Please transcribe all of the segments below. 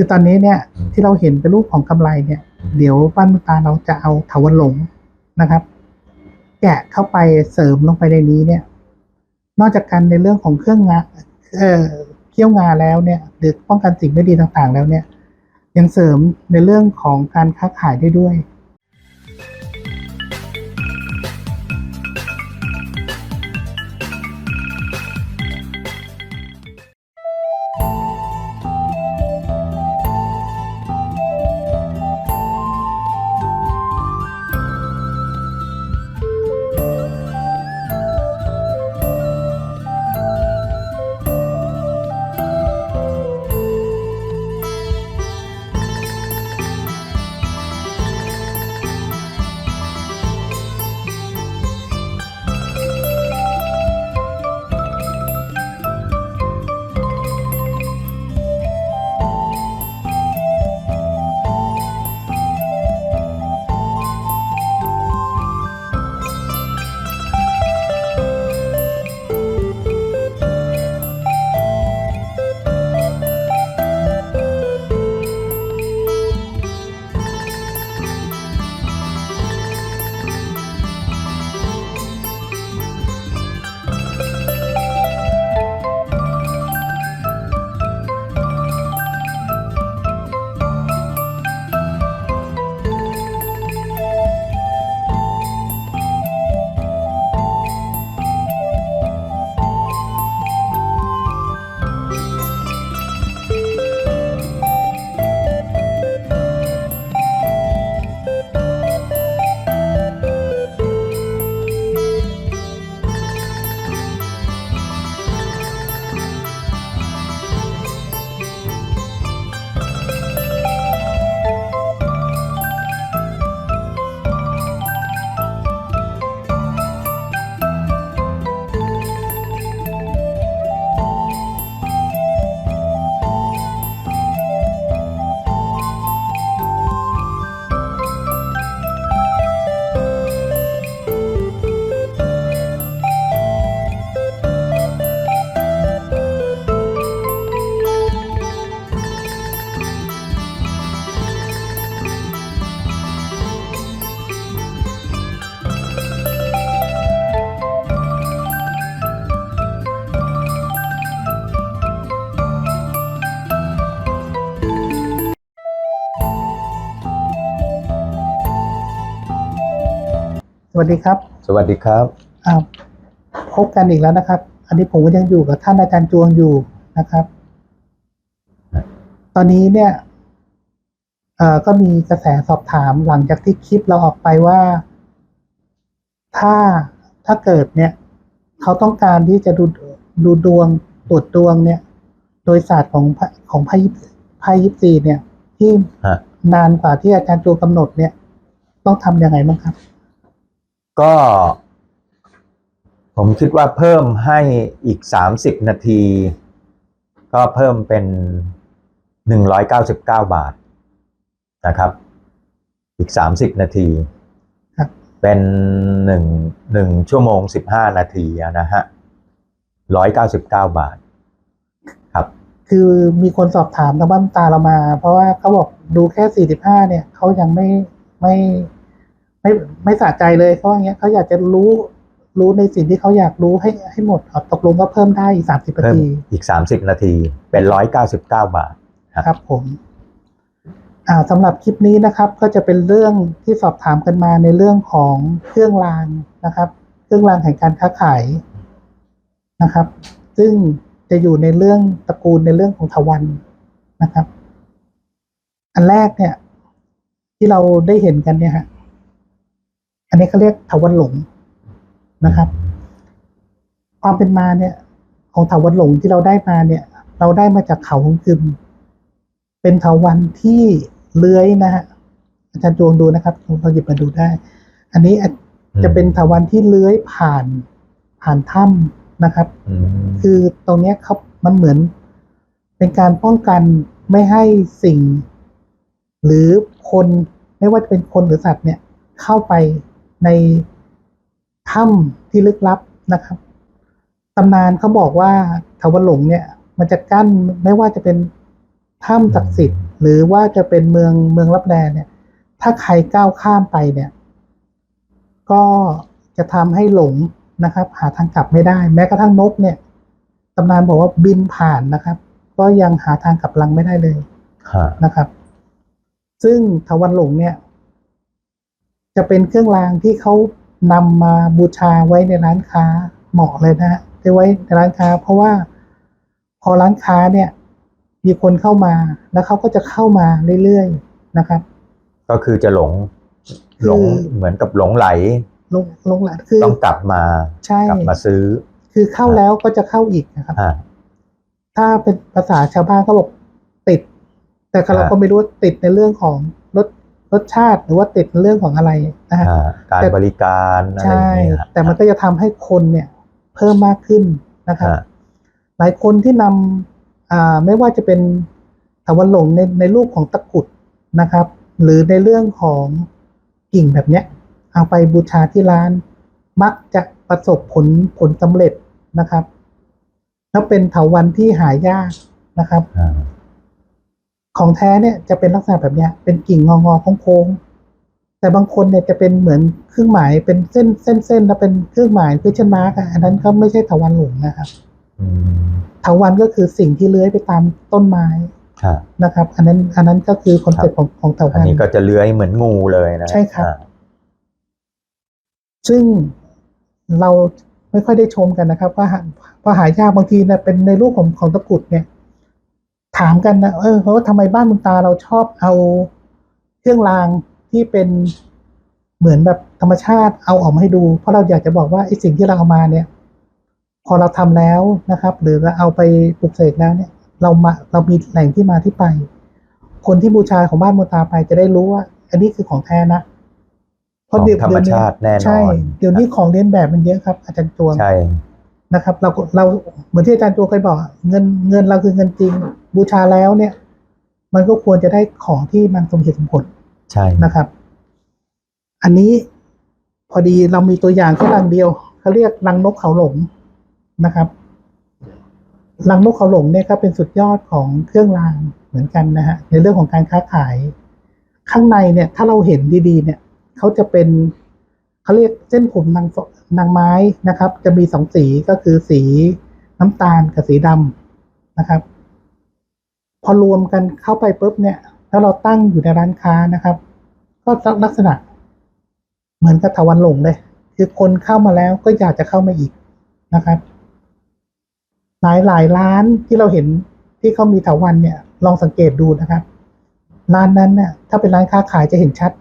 คือตอนนี้เนี่ยที่เราเห็นเป็นรูปของกำไรเนี่ย เดี๋ยวบ้านตาเราจะเอาถาวรหลงนะครับ แกะเข้าไปเสริมลงไปในนี้เนี่ย นอกจากการในเรื่องของเครื่องงาเอ่อเคี่ยวงาแล้วเนี่ย หรือป้องกันสิ่งไม่ดีต่างๆ แล้วเนี่ย ยังเสริมในเรื่องของการค้าขายได้ด้วย วัสดีครับ สวัสดีครับอ้าวพบกันอีกแล้วนะครับ อันนี้ผมก็ยังอยู่กับท่านอาจารย์จวงอยู่นะครับครับ ตอนนี้เนี่ยเอ่อก็มีกระแสสอบถามหลังจากที่คลิปเราออกไปว่า ถ้าถ้าเกิดเนี่ย เขาต้องการที่จะดูดูดวงตรวจดวงเนี่ย โดยศาสตร์ของพระของไพ่ยิปไพ่ยิปซีเนี่ย ที่ฮะนานกว่าที่อาจารย์จวงกำหนดเนี่ย ต้องทำยังไงบ้างครับ ก็ ผมคิดว่าเพิ่มให้อีก 30 นาที ก็เพิ่มเป็น 199 บาทนะครับ อีก 30 นาทีครับเป็นหนึ่งหนึ่งชั่วโมง15นาทีอะนะฮะ199บาท ครับ คือมีคนสอบถามทางบ้านตาเรามา เพราะว่าเขาบอกดูแค่45เนี่ยเขายังไม่ไม่ ไม่ไม่สะใจเลยเขาว่าอย่างเงี้ยเขาอยากจะรู้รู้ในสิ่งที่เขาอยากรู้ให้ให้หมดเอาตกลงก็เพิ่มได้อีก30นาเพิ่มทีอีก30นาทีเป็น199บาทครับผมอ่าสำหรับคลิปนี้นะครับ ก็จะเป็นเรื่องที่สอบถามกันมาในเรื่องของเครื่องรางนะครับ เครื่องรางแห่งการค้าขายนะครับ ซึ่งจะอยู่ในเรื่องตระกูลในเรื่องของทวันนะครับ อันแรกเนี่ย ที่เราได้เห็นกันเนี่ยฮะ อันนี้เขาเรียกทวันหลงนะครับ ความเป็นมาเนี่ย ของเถาวันหลงที่เราได้มาเนี่ย เราได้มาจากเขาของกึม เป็นเถาวันที่เลื้อยนะฮะอาจารย์จวงดูนะครับเราหยิบมาดูได้ อันนี้อาจจะเป็นเถาวันที่เลื้อยผ่านผ่านถ้ำนะครับอืมคือตรงเนี้ยเขามันเหมือน เป็นการป้องกันไม่ให้สิ่ง หรือคนไม่ว่าจะเป็นคนหรือสัตว์เนี่ย เข้าไป ในถ้ำที่ลึกลับนะครับตำนานเขาบอกว่าทวันหลงเนี่ย มันจะกั้นไม่ว่าจะเป็นถ้ำศักดิ์สิทธิ์หรือว่าจะเป็นเมืองเมืองรับแลเนี่ย ถ้าใครก้าวข้ามไปเนี่ย ก็จะทำให้หลงนะครับ หาทางกลับไม่ได้ แม้กระทั่งนกเนี่ยตำนานบอกว่าบินผ่านนะครับ ก็ยังหาทางกลับรังไม่ได้เลยะนะครับ ซึ่งทวันหลงเนี่ย จะเป็นเครื่องรางที่เขานำมาบูชาไว้ในร้านค้าเหมาะเลยนะฮะที่ไว้ในร้านค้า เพราะว่าพอร้านค้าเนี่ย มีคนเข้ามาแล้วเขาก็จะเข้ามาเรื่อยๆนะครับ ก็คือจะหลงคือหลงเหมือนกับหลงไหลลงลงหลักคือต้องกลับมาใช่กลับมาซื้อ คือเข้าแล้วก็จะเข้าอีกนะครับฮะถ้าเป็นภาษาชาวบ้านเขาบอกติด แต่เราอ่าก็ไม่รู้ว่าติดในเรื่องของ รสรสชาติหรือว่าติดในเรื่องของอะไรนะฮะฮะการแต่บริการอะไรอใช่ย่างเงี้ยฮะแต่มันก็จะทำให้คนเนี่ยเพิ่มมากขึ้นนะครับฮะหลายคนที่นำอ่าไม่ว่าจะเป็นถาวรหลงในในรูปของตะกรุดนะครับ หรือในเรื่องของกิ่งแบบเนี้ย เอาไปบูชาที่ร้าน มักจะประสบผลผลสำเร็จนะครับแล้วเป็นเถาวันที่หายากนะครับอ่า ของแท้เนี่ยจะเป็นลักษณะแบบเนี้ยเป็นกิ่งงองอๆโค้งๆแต่บางคนเนี่ยจะเป็นเหมือนเครื่องหมายเป็นเส้นเส้นเส้นแล้วเป็นเครื่องหมายพิชมาร์กอันนั้นก็ไม่ใช่เถาวันหลงนะครับอืมเถาวันก็คือสิ่งที่เลื้อยไปตามต้นไม้ฮะนะครับ อันนั้นอันนั้นก็คือคอนเซ็ปต์ของของเถาอันวันนี้ก็จะเลื้อยเหมือนงูเลยนะใช่ครับอ่าซึ่งเราไม่ค่อยได้ชมกันนะครับว่าหาพอหายากบางทีเนี่ยเป็นในรูปของของตะกรุดเนี่ย ถามกันนะเออเพราะว่าทำไมบ้านเมึงตาเราชอบเอาเครื่องรางที่เป็นเหมือนแบบธรรมชาติเอาออกมาให้ดู เพราะเราอยากจะบอกว่าไอ้สิ่งที่เราเอามาเนี่ย พอเราทำแล้วนะครับ หรือเราเอาไปปลูกเสกแล้วเนี่ย เรามาเรามีแหล่งที่มาที่ไป คนที่บูชาของบ้านเมืองตาไปจะได้รู้ว่า อันนี้คือของแท้นะของเดี๋ยวธรรมชาติแน่นอนใช่เดี๋ยวนี้ของเลียนแบบมันเยอะครับ อาจารย์จวงใช่นะครับ เราก็เราเหมือนที่อาจารย์จวงเคยบอก เงินเงินเราคือเงินจริง บูชาแล้วเนี่ย มันก็ควรจะได้ของที่มันสมเหตุสมผลใช่นะครับ อันนี้พอดีเรามีตัวอย่างแค่รังเดียวเขาเรียกรังนกเขาหลงนะครับรังนกเขาหลงเนี่ยก็เป็นสุดยอดของเครื่องรางเหมือนกันนะฮะในเรื่องของการค้าขาย ข้างในเนี่ย ถ้าเราเห็นดีๆ เนี่ยเขาจะเป็นเขาเรียกเส้นผมนางฟนางไม้นะครับ จะมีสองสีก็คือสีน้ำตาลกับสีดำนะครับ พอรวมกันเข้าไปปุ๊บเนี่ย แล้วเราตั้งอยู่ในร้านค้านะครับ ก็ลักษณะ เหมือนกับทวันหลงเลย คือคนเข้ามาแล้วก็อยากจะเข้ามาอีกนะครับ หลายหลายร้านที่เราเห็นที่เขามีถาวันเนี่ย ลองสังเกตดูนะครับ ร้านนั้นเนี่ยถ้าเป็นร้านค้าขายจะเห็นชัด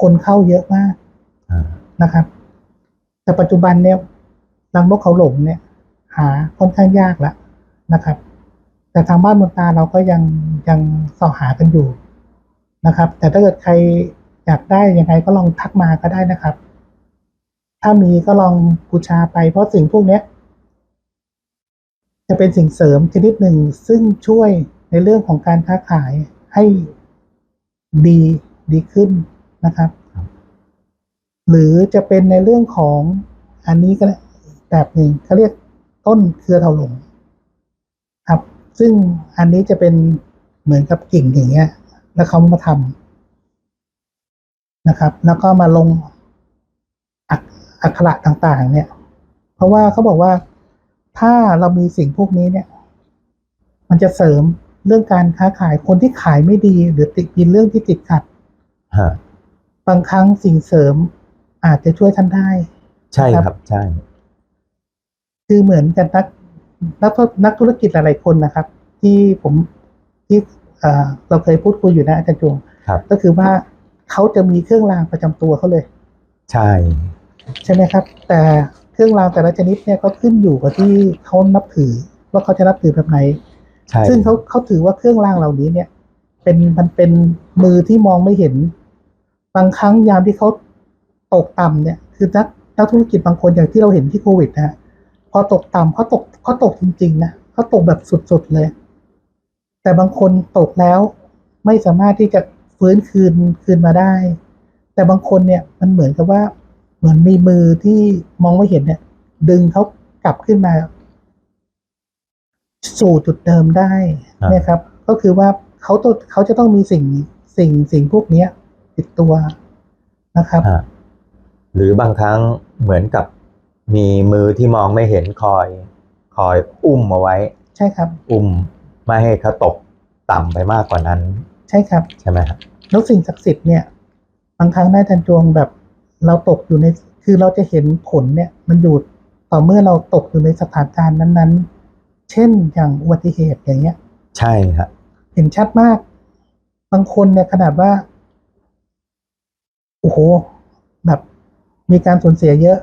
คนเข้าเยอะมากนะครับ แต่ปัจจุบันเนี่ยรังนกเขาหลงเนี่ย หาค่อนข้างยากละนะครับ แต่ทางบ้านเมืองตาเราก็ยังยังสอหากันอยู่นะครับ แต่ถ้าเกิดใครอยากได้ยังไงก็ลองทักมาก็ได้นะครับ ถ้ามีก็ลองบูชาไปเพราะสิ่งพวกนี้จะเป็นสิ่งเสริมชนิดหนึ่งซึ่งช่วยในเรื่องของการค้าขายให้ดีดีขึ้นนะครับ หรือจะเป็นในเรื่องของอันนี้ก็แบบหนึ่งเขาเรียกต้นเครือเถาหลง ซึ่งอันนี้จะเป็นเหมือนกับกิ่งอย่างเงี้ย แล้วเขามาทำนะครับ แล้วก็มาลงอักอักขระต่างๆ เนี่ย เพราะว่าเขาบอกว่าถ้าเรามีสิ่งพวกนี้เนี่ย มันจะเสริมเรื่องการค้าขายคนที่ขายไม่ดี หรือติดมีเรื่องที่ติดขัดฮะบางครั้งสิ่งเสริมอาจจะช่วยท่านได้ ใช่ครับ ใช่ คือเหมือนกันนัก นักธุนักธุรกิจหลายๆคนนะครับ ที่ผมที่เอ่อเราเคยพูดคุยอยู่นะอาจารย์จวงครับก็คือว่าเขาจะมีเครื่องรางประจำตัวเขาเลย ใช่ ใช่ไหมครับ แต่เครื่องรางแต่ละชนิดเนี่ยก็ขึ้นอยู่กับที่เขานับถือ ว่าเขาจะนับถือแบบไหนใช่ซึ่งเขาเขาถือว่าเครื่องรางเหล่านี้เนี่ย เป็นมันเป็นมือที่มองไม่เห็น บางครั้งยามที่เขาตกต่ำเนี่ย คือนักนักธุรกิจบางคนอย่างที่เราเห็นที่โควิดนะฮะพ อตกต่ำเขาตกเขาตกจริง ๆ นะเขาตกแบบสุดๆเลย แต่บางคนตกแล้ว ไม่สามารถที่จะฟื้นคืนคืนมาได้ แต่บางคนเนี่ยมันเหมือนกับว่า เหมือนมีมือที่มองไม่เห็นเนี่ย ดึงเขากลับขึ้นมา สู่จุดเดิมได้นี่ครับ ก็คือว่าเขาต้องเขาจะต้องมีสิ่งสิ่งสิ่งพวกเนี้ยติดตัวนะครับ หรือบางครั้งเหมือนกับ มีมือที่มองไม่เห็นคอย คอยอุ้มเอาไว้ ใช่ครับ อุ้มไม่ให้เขาตกต่ำไปมากกว่านั้น ใช่ครับใช่ไหมครับแล้วสิ่งศักดิ์สิทธิ์เนี่ยบางครั้งได้จันจวงแบบ เราตกอยู่ในคือเราจะเห็นผลเนี่ย มันอยู่ต่อเมื่อเราตกอยู่ในสถานการณ์นั้นๆ เช่นอย่างอุบัติเหตุอย่างเงี้ย ใช่ครับเห็นชัดมาก บางคนเนี่ยขนาดว่าโอ้โหแบบมีการสูญเสียเยอะ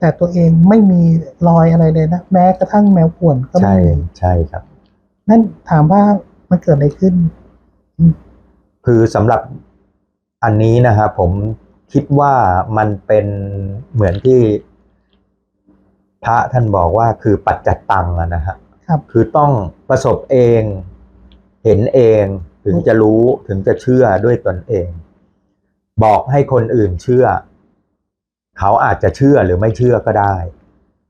แต่ตัวเองไม่มีรอยอะไรเลยนะแม้กระทั่งแมวข่วนก็ไม่ใช่มีใช่ครับ นั่นถามว่ามันเกิดอะไรขึ้น คือสำหรับอันนี้นะครับผมคิดว่ามันเป็นเหมือนที่ พระท่านบอกว่าคือปัจจัตตังอะนะฮะครับ คือต้องประสบเอง เห็นเองถึงจะรู้ถึงจะเชื่อด้วยตนเอง บอกให้คนอื่นเชื่อ เขาอาจจะเชื่อหรือไม่เชื่อก็ได้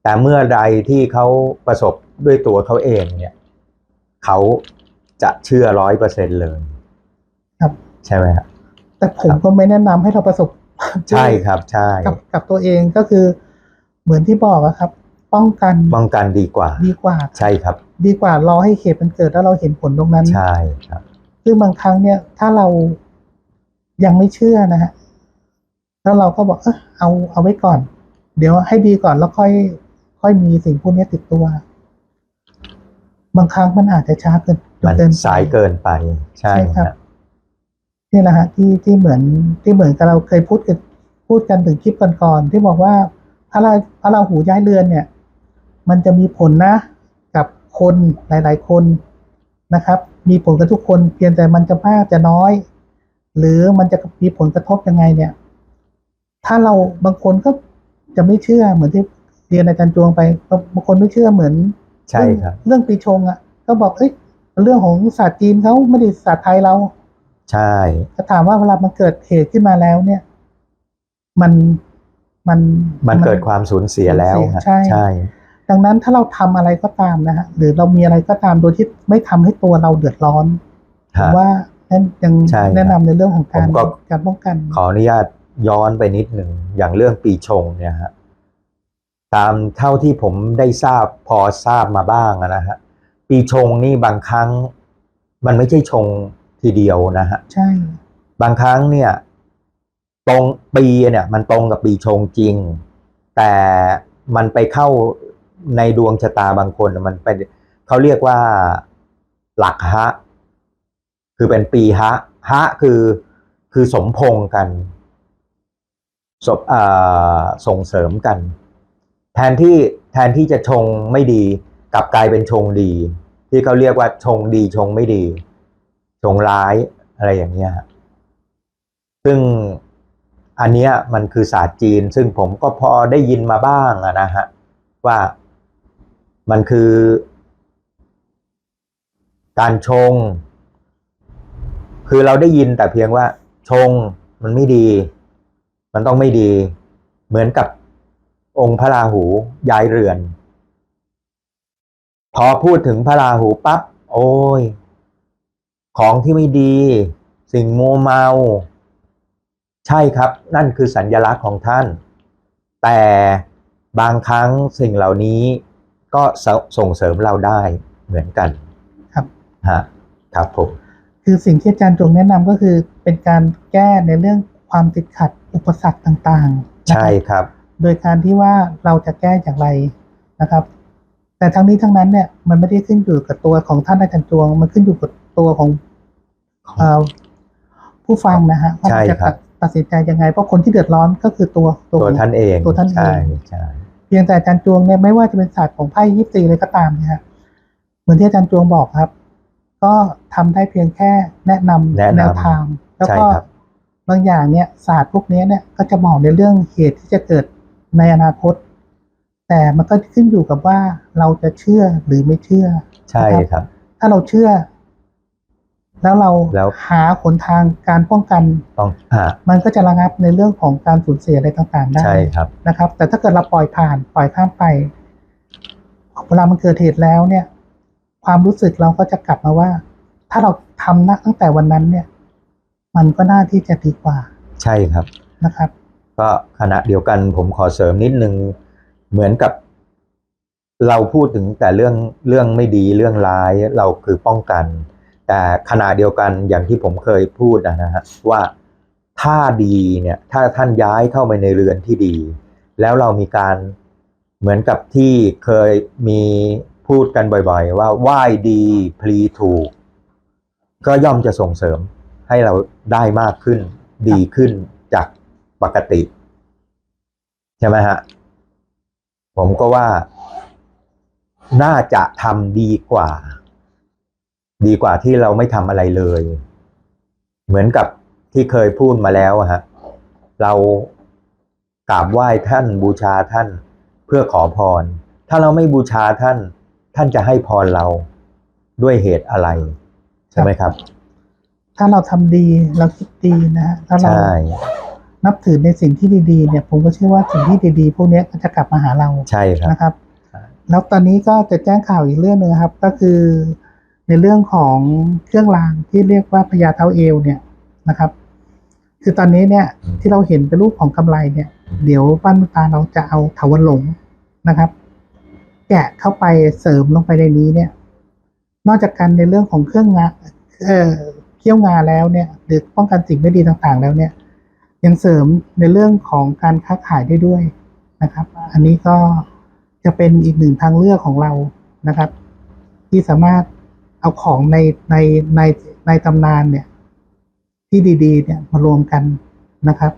แต่เมื่อใดที่เขาประสบด้วยตัวเขาเองเนี่ย เขาจะเชื่อร้อยเปอร์เซ็นเลย ครับ ใช่ไหมครับแต่ผมครับก็ไม่แนะนำให้เราประสบใช่ครับใช่กับกับตัวเองก็คือ เหมือนที่บอกอะครับ ป้องกันป้องกันดีกว่า ดีกว่า ใช่ครับ ดีกว่ารอให้เหตุมันเกิดแล้วเราเห็นผลตรงนั้นใช่ครับซึ่งบางครั้งเนี่ย ถ้าเรายังไม่เชื่อนะฮะ แล้วเราก็บอกเออเอาเอาไว้ก่อน เดี๋ยวให้ดีก่อนแล้วค่อย ค่อยมีสิ่งพวกนี้ติดตัว บางครั้งมันอาจจะช้าเกินจมันเกินไปสายเกินไป ใช่ใช่ครับครับนี่แหละฮะที่ที่เหมือนที่เหมือนกับเราเคยพูดกันพูดกันถึงคลิปก่อนๆที่บอกว่าพระราพระราหูย้ายเรือนเนี่ย มันจะมีผลนะ กับคนหลาย ๆ คนนะครับ มีผลกับทุกคนเพียงแต่มันจะมากจะน้อย หรือมันจะมีผลกระทบยังไงเนี่ย ถ้าเราบางคนก็จะไม่เชื่อเหมือนที่เรียนอาจารย์จวงไปบางคนไม่เชื่อเหมือนใช่ครับ เรื่องปีชงอะ ก็บอกเอ้ยเรื่องของศาสตร์จีนเขาไม่ได้ศาสตร์ไทยเรา ใช่ถ้าถามว่าเวลามันเกิดเหตุขึ้นมาแล้วเนี่ย มันมันมันเกิดความสูญเสียแล้วสูญเสียฮะใช่ใช่ ดังนั้นถ้าเราทำอะไรก็ตามนะฮะหรือเรามีอะไรก็ตามโดยที่ไม่ทำให้ตัวเราเดือดร้อนผฮะมว่านั่นยังใช่ครับแนะนำในเรื่องของการผมก็การป้องกัน ขออนุญาต ย้อนไปนิดหนึ่งอย่างเรื่องปีชงเนี่ยฮะตามเท่าที่ผมได้ทราบพอทราบมาบ้างอะนะฮะปีชงนี่บางครั้ง มันไม่ใช่ชงทีเดียวนะฮะใช่ บางครั้งเนี่ยตรงปีเนี่ย มันตรงกับปีชงจริง แต่มันไปเข้าในดวงชะตาบางคนมันเป็นเขาเรียกว่าหลักฮะ คือเป็นปีฮะฮะคือคือสมพงษ์กัน สมอ่าส่งเสริมกัน แทนที่แทนที่จะชงไม่ดีกลับกลายเป็นชงดี ที่เขาเรียกว่าชงดีชงไม่ดี ชงร้ายอะไรอย่างเงี้ยซึ่งอันเนี้ยมันคือศาสตร์จีน ซึ่งผมก็พอได้ยินมาบ้างนะฮะว่ามันคือ การชง คือเราได้ยินแต่เพียงว่าชงมันไม่ดี มันต้องไม่ดี เหมือนกับองค์พระราหูย้ายเรือน พอพูดถึงพระราหูปั๊บโอ้ย ของที่ไม่ดี สิ่งมัวเมา ใช่ครับ นั่นคือสัญญลักษณ์ของท่าน แต่บางครั้งสิ่งเหล่านี้ก็สส่งเสริมเราได้เหมือนกัน ครับฮะครับผมคือสิ่งที่อาจารย์จงแนะนำก็คือเป็นการแก้ในเรื่อง ความติดขัดอุปสรรคต่างๆนะใช่ครับครับ โดยการที่ว่าเราจะแก้อย่างไรนะครับ แต่ทั้งนี้ทั้งนั้นเนี่ยมันไม่ได้ขึ้นอยู่กับตัวของท่านอาจารย์จวง มันขึ้นอยู่กับตัวของเอ่อผู้ฟังนะฮะว่าใช่จะครับตัดตัดสินใจยังไง เพราะคนที่เดือดร้อนก็คือตัวตัวของท่านเองตัวท่านเองใช่ใช่เพียงแต่อาจารย์จวงเนี่ยไม่ว่าจะเป็นศาสตร์ของไพ่ยิปซีเลยก็ตามเนี่ยฮะเหมือนที่อาจารย์จวงบอกครับ ก็ทำได้เพียงแค่แนะนำแนะนำแนวทาง แล้วใช่ก็ครั บบางอย่างเนี่ยศาสตร์พวกนี้เนี่ยก็จะบอกในเรื่องเหตุที่จะเกิดในอนาคต แต่มันก็ขึ้นอยู่กับว่าเราจะเชื่อหรือไม่เชื่อ ใช่ครับ ถ้าเราเชื่อ แล้วเราแล้วหาหนทางการป้องกันต้องฮะมันก็จะระงับในเรื่องของการสูญเสียอะไรต่างๆได้ใช่ครับนะครับ แต่ถ้าเกิดเราปล่อยผ่านปล่อยข้ามไปเวลามันเกิดเหตุแล้วเนี่ย ความรู้สึกเราก็จะกลับมาว่า ถ้าเราทำนะตั้งแต่วันนั้นเนี่ย มันก็น่าที่จะดีกว่าใช่ครับนะครับ ก็ขณะเดียวกันผมขอเสริมนิดนึงเหมือนกับ เราพูดถึงแต่เรื่องเรื่องไม่ดีเรื่องร้ายเราคือป้องกัน แต่ขณะเดียวกันอย่างที่ผมเคยพูดนะฮะว่าถ้าดีเนี่ยถ้าท่านย้ายเข้าไปในเรือนที่ดี แล้วเรามีการเหมือนกับที่เคยมีพูดกันบ่อย ๆ ว่าไหว้ดีพลีถูก ก็ย่อมจะส่งเสริม ให้เราได้มากขึ้น ดีขึ้นจากปกติ ใช่ไหมฮะ ผมก็ว่า น่าจะทำดีกว่า ดีกว่าที่เราไม่ทำอะไรเลย เหมือนกับที่เคยพูดมาแล้วอะฮะ เรากราบไหว้ท่านบูชาท่านเพื่อขอพร ถ้าเราไม่บูชาท่าน ท่านจะให้พรเราด้วยเหตุอะไร ใช่ไหมครับ ถ้าเราทำดีเราคิดดีนะฮะถ้าเราใช่นับถือในสิ่งที่ดีๆเนี่ย ผมก็เชื่อว่าสิ่งที่ดีๆ พวกเนี้ยก็จะกลับมาหาเราใช่ครับนะครับใช่แล้วตอนนี้ก็จะแจ้งข่าวอีกเรื่องหนึ่งครับ ก็คือในเรื่องของเครื่องรางที่เรียกว่าพญาเท้าเอวเนี่ยนะครับ คือตอนนี้เนี่ยที่เราเห็นเป็นรูปของกำไรเนี่ย เดี๋ยวบ้านตาเราจะเอาเถาวันหลงนะครับ แกะเข้าไปเสริมลงไปในนี้เนี่ย นอกจากกันในเรื่องของเครื่องงาเอ่อ เขี้ยวงาแล้วเนี่ยหรือป้องกันสิ่งไม่ดีต่างๆ แล้วเนี่ย ยังเสริมในเรื่องของการค้าขายได้ด้วยนะครับ อันนี้ก็จะเป็นอีกหนึ่งทางเลือกของเรานะครับ ที่สามารถเอาของในในในในตำนานเนี่ย ที่ดีๆ เนี่ยมารวมกันนะครับ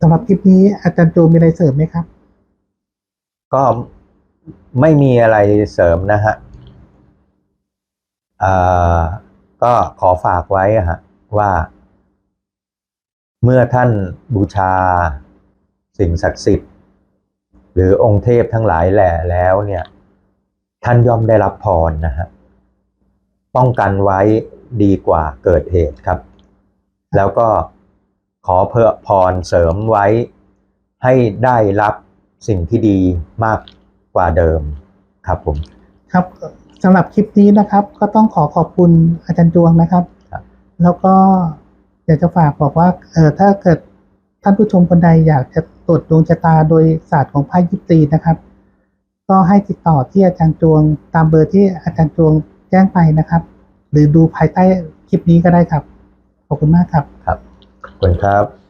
สำหรับคลิปนี้อาจารย์โจมีอะไรเสริมไหมครับ ก็ไม่มีอะไรเสริมนะฮะอ่า ก็ขอฝากไว้อะฮะว่า เมื่อท่านบูชา สิ่งศักดิ์สิทธิ์ หรือองค์เทพทั้งหลายแหล่แล้วเนี่ย ท่านย่อมได้รับพรนะฮะป้องกันไว้ดีกว่าเกิดเหตุครับ แล้วก็ขอเพื่อพรเสริมไว้ ให้ได้รับสิ่งที่ดีมากกว่าเดิมครับผม ครับ สำหรับคลิปนี้นะครับ ก็ต้องขอขอบคุณอาจารย์จวงนะครับครับ แล้วก็อยากจะฝากบอกว่าเออถ้าเกิดท่านผู้ชมคนใดอยากจะตรวจดวงชะตาโดยศาสตร์ของไพ่ยิปซีนะครับ ก็ให้ติดต่อที่อาจารย์จวง ตามเบอร์ที่อาจารย์จวงแจ้งไปนะครับ หรือดูภายใต้คลิปนี้ก็ได้ครับ ขอบคุณมากครับขอบคุณครับ